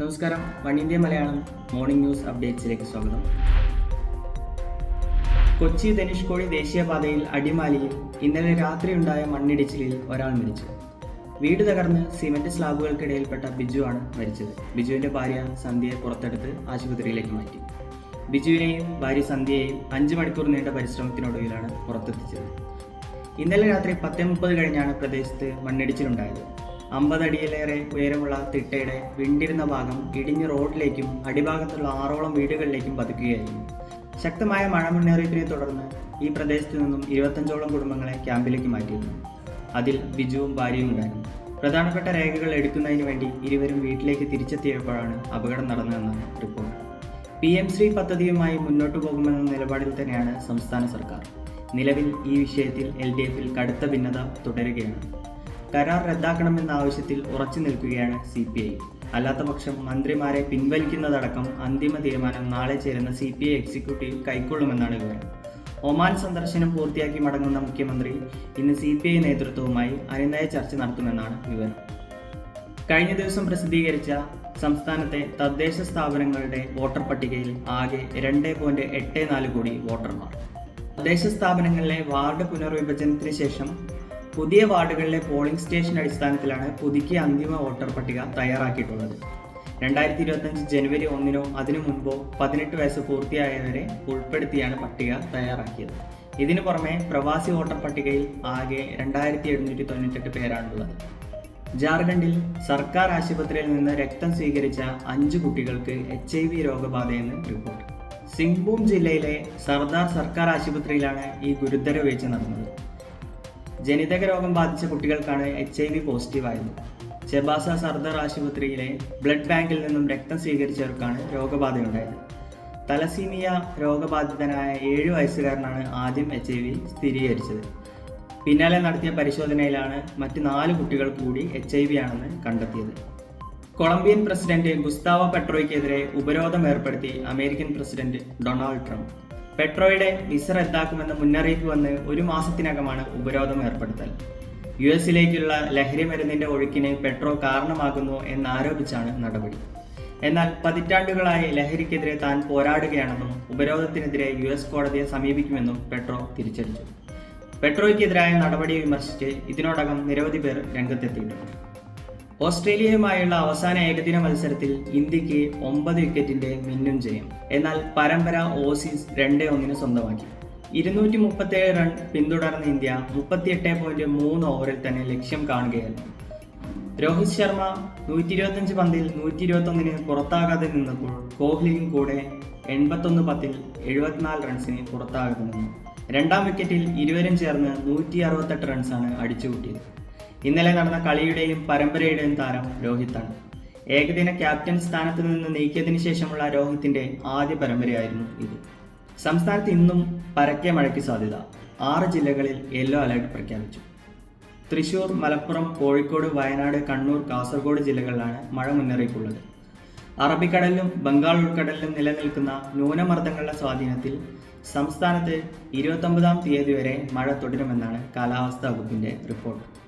നമസ്കാരം. One India Malayalam morning news അപ്ഡേറ്റ്സിലേക്ക് സ്വാഗതം. കൊച്ചി ധനുഷ്കോടി ദേശീയപാതയിൽ അടിമാലിയിൽ ഇന്നലെ രാത്രിയുണ്ടായ മണ്ണിടിച്ചിലിൽ ഒരാൾ മരിച്ചു. വീട് തകർന്ന് സിമന്റ് സ്ലാബുകൾക്കിടയിൽപ്പെട്ട ബിജു ആണ് മരിച്ചത്. ബിജുവിന്റെ ഭാര്യ സന്ധ്യയെ പുറത്തെടുത്ത് ആശുപത്രിയിലേക്ക് മാറ്റി. ബിജുവിനെയും ഭാര്യ സന്ധ്യയെയും അഞ്ച് മണിക്കൂർ നീണ്ട പരിശ്രമത്തിനൊടുവിലാണ് പുറത്തെത്തിച്ചത്. ഇന്നലെ രാത്രി പത്തേ മുപ്പത് കഴിഞ്ഞാണ് പ്രദേശത്ത് മണ്ണിടിച്ചിലുണ്ടായത്. അമ്പതടിയിലേറെ ഉയരമുള്ള തിട്ടയുടെ വിണ്ടിരുന്ന ഭാഗം ഇടിഞ്ഞ് റോഡിലേക്കും അടിഭാഗത്തുള്ള ആറോളം വീടുകളിലേക്കും പതുക്കുകയായിരുന്നു. ശക്തമായ മഴ മുന്നറിയിപ്പിനെ തുടർന്ന് ഈ പ്രദേശത്തു നിന്നും ഇരുപത്തഞ്ചോളം കുടുംബങ്ങളെ ക്യാമ്പിലേക്ക് മാറ്റിയിരുന്നു. അതിൽ ബിജുവും ഭാര്യയും ഉണ്ടായിരുന്നു. പ്രധാനപ്പെട്ട രേഖകൾ എടുക്കുന്നതിന് വേണ്ടി ഇരുവരും വീട്ടിലേക്ക് തിരിച്ചെത്തിയപ്പോഴാണ് അപകടം നടന്നതെന്നാണ് റിപ്പോർട്ട്. പി എം ശ്രീ പദ്ധതിയുമായി മുന്നോട്ടു പോകുമെന്ന നിലപാടിൽ തന്നെയാണ് സംസ്ഥാന സർക്കാർ. നിലവിൽ ഈ വിഷയത്തിൽ എൽ ഡി എഫിൽ കടുത്ത ഭിന്നത തുടരുകയാണ്. കരാർ റദ്ദാക്കണമെന്ന ആവശ്യത്തിൽ ഉറച്ചു നിൽക്കുകയാണ് സി പി ഐ. അല്ലാത്തപക്ഷം മന്ത്രിമാരെ പിൻവലിക്കുന്നതടക്കം അന്തിമ തീരുമാനം നാളെ ചേരുന്ന സി പി ഐ എക്സിക്യൂട്ടീവ് കൈക്കൊള്ളുമെന്നാണ് വിവരം. ഒമാൻ സന്ദർശനം പൂർത്തിയാക്കി മടങ്ങുന്ന മുഖ്യമന്ത്രി ഇന്ന് സി പി ഐ നേതൃത്വവുമായി അനുനയ ചർച്ച നടത്തുമെന്നാണ് വിവരം. കഴിഞ്ഞ ദിവസം പ്രസിദ്ധീകരിച്ച സംസ്ഥാനത്തെ തദ്ദേശ സ്ഥാപനങ്ങളുടെ വോട്ടർ പട്ടികയിൽ ആകെ രണ്ട് പോയിന്റ് എട്ട് നാല് കോടി വോട്ടർമാർ. തദ്ദേശ സ്ഥാപനങ്ങളിലെ വാർഡ് പുനർവിഭജനത്തിന് ശേഷം പുതിയ വാർഡുകളിലെ പോളിംഗ് സ്റ്റേഷൻ അടിസ്ഥാനത്തിലാണ് പുതുക്കിയ അന്തിമ വോട്ടർ പട്ടിക തയ്യാറാക്കിയിട്ടുള്ളത്. രണ്ടായിരത്തി ഇരുപത്തഞ്ച് ജനുവരി ഒന്നിനോ അതിനു മുൻപോ പതിനെട്ട് വയസ്സ് പൂർത്തിയായവരെ ഉൾപ്പെടുത്തിയാണ് പട്ടിക തയ്യാറാക്കിയത്. ഇതിനു പുറമെ പ്രവാസി വോട്ടർ പട്ടികയിൽ ആകെ രണ്ടായിരത്തി എഴുന്നൂറ്റി തൊണ്ണൂറ്റെട്ട് പേരാണുള്ളത്. ജാർഖണ്ഡിൽ സർക്കാർ ആശുപത്രിയിൽ നിന്ന് രക്തം സ്വീകരിച്ച അഞ്ച് കുട്ടികൾക്ക് എച്ച് ഐ വി രോഗബാധയെന്ന് റിപ്പോർട്ട്. സിംഗ്ഭൂം ജില്ലയിലെ സർദാർ സർക്കാർ ആശുപത്രിയിലാണ് ഈ ഗുരുതര വീഴ്ച നടന്നത്. ജനിതക രോഗം ബാധിച്ച കുട്ടികൾക്കാണ് എച്ച് ഐ വി പോസിറ്റീവായത് ചെബാസ സർദാർ ആശുപത്രിയിലെ ബ്ലഡ് ബാങ്കിൽ നിന്നും രക്തം സ്വീകരിച്ചവർക്കാണ് രോഗബാധയുണ്ടായത്. തലസീമിയ രോഗബാധിതനായ ഏഴ് വയസ്സുകാരനാണ് ആദ്യം എച്ച് ഐ വി സ്ഥിരീകരിച്ചത്. പിന്നാലെ നടത്തിയ പരിശോധനയിലാണ് മറ്റ് നാല് കുട്ടികൾ കൂടി എച്ച് ഐ വി ആണെന്ന് കണ്ടെത്തിയത്. കൊളംബിയൻ പ്രസിഡന്റ് ഗുസ്താവോ പെട്രോയ്ക്കെതിരെ ഉപരോധം ഏർപ്പെടുത്തി അമേരിക്കൻ പ്രസിഡന്റ് ഡൊണാൾഡ് ട്രംപ്. പെട്രോയുടെ വിസ റദ്ദാക്കുമെന്ന മുന്നറിയിപ്പ് വന്ന് ഒരു മാസത്തിനകമാണ് ഉപരോധം ഏർപ്പെടുത്തൽ. യു എസിലേക്കുള്ള ലഹരി മരുന്നിന്റെ ഒഴുക്കിന് പെട്രോ കാരണമാകുന്നു എന്നാരോപിച്ചാണ് നടപടി. എന്നാൽ പതിറ്റാണ്ടുകളായി ലഹരിക്കെതിരെ താൻ പോരാടുകയാണെന്നും ഉപരോധത്തിനെതിരെ യു എസ് കോടതിയെ സമീപിക്കുമെന്നും പെട്രോ തിരിച്ചടിച്ചു പെട്രോയ്ക്കെതിരായ നടപടിയെ വിമർശിച്ച് ഇതിനോടകം നിരവധി പേർ രംഗത്തെത്തിയിട്ടുണ്ട്. ഓസ്ട്രേലിയയുമായുള്ള അവസാന ഏകദിന മത്സരത്തിൽ ഇന്ത്യയ്ക്ക് ഒമ്പത് വിക്കറ്റിന്റെ മിന്നും ജയം. എന്നാൽ പരമ്പര ഓസീസ് രണ്ടേ ഒന്നിന് സ്വന്തമാക്കി. ഇരുന്നൂറ്റി മുപ്പത്തേഴ് റൺ പിന്തുടർന്ന ഇന്ത്യ മുപ്പത്തിയെട്ട് പോയിന്റ് മൂന്ന് ഓവറിൽ തന്നെ ലക്ഷ്യം കാണുകയായിരുന്നു. രോഹിത് ശർമ്മ നൂറ്റി ഇരുപത്തഞ്ച് പന്തിൽ നൂറ്റി ഇരുപത്തൊന്നിന് പുറത്താകാതെ നിന്നപ്പോൾ കോഹ്ലിയും കൂടെ എൺപത്തൊന്ന് പത്തിൽ എഴുപത്തിനാല് റൺസിന് പുറത്താകാതെ നിന്നു രണ്ടാം വിക്കറ്റിൽ ഇരുവരും ചേർന്ന് നൂറ്റി അറുപത്തെട്ട് റൺസാണ് അടിച്ചുകൂട്ടിയത്. ഇന്നലെ നടന്ന കളിയുടെയും പരമ്പരയുടെയും താരം രോഹിത്താണ്. ഏകദിന ക്യാപ്റ്റൻ സ്ഥാനത്ത് നിന്ന് നീക്കിയതിനു ശേഷമുള്ള രോഹിത്തിന്റെ ആദ്യ പരമ്പരയായിരുന്നു ഇത്. സംസ്ഥാനത്ത് ഇന്നും പരക്കെ മഴയ്ക്ക് സാധ്യത. ആറ് ജില്ലകളിൽ യെല്ലോ അലർട്ട് പ്രഖ്യാപിച്ചു. തൃശൂർ മലപ്പുറം കോഴിക്കോട് വയനാട് കണ്ണൂർ കാസർഗോഡ് ജില്ലകളിലാണ് മഴ മുന്നറിയിപ്പുള്ളത്. അറബിക്കടലിലും ബംഗാൾ ഉൾക്കടലിലും നിലനിൽക്കുന്ന ന്യൂനമർദ്ദങ്ങളുടെ സ്വാധീനത്തിൽ സംസ്ഥാനത്ത് ഇരുപത്തൊമ്പതാം തീയതി വരെ മഴ തുടരുമെന്നാണ് കാലാവസ്ഥാ വകുപ്പിന്റെ report.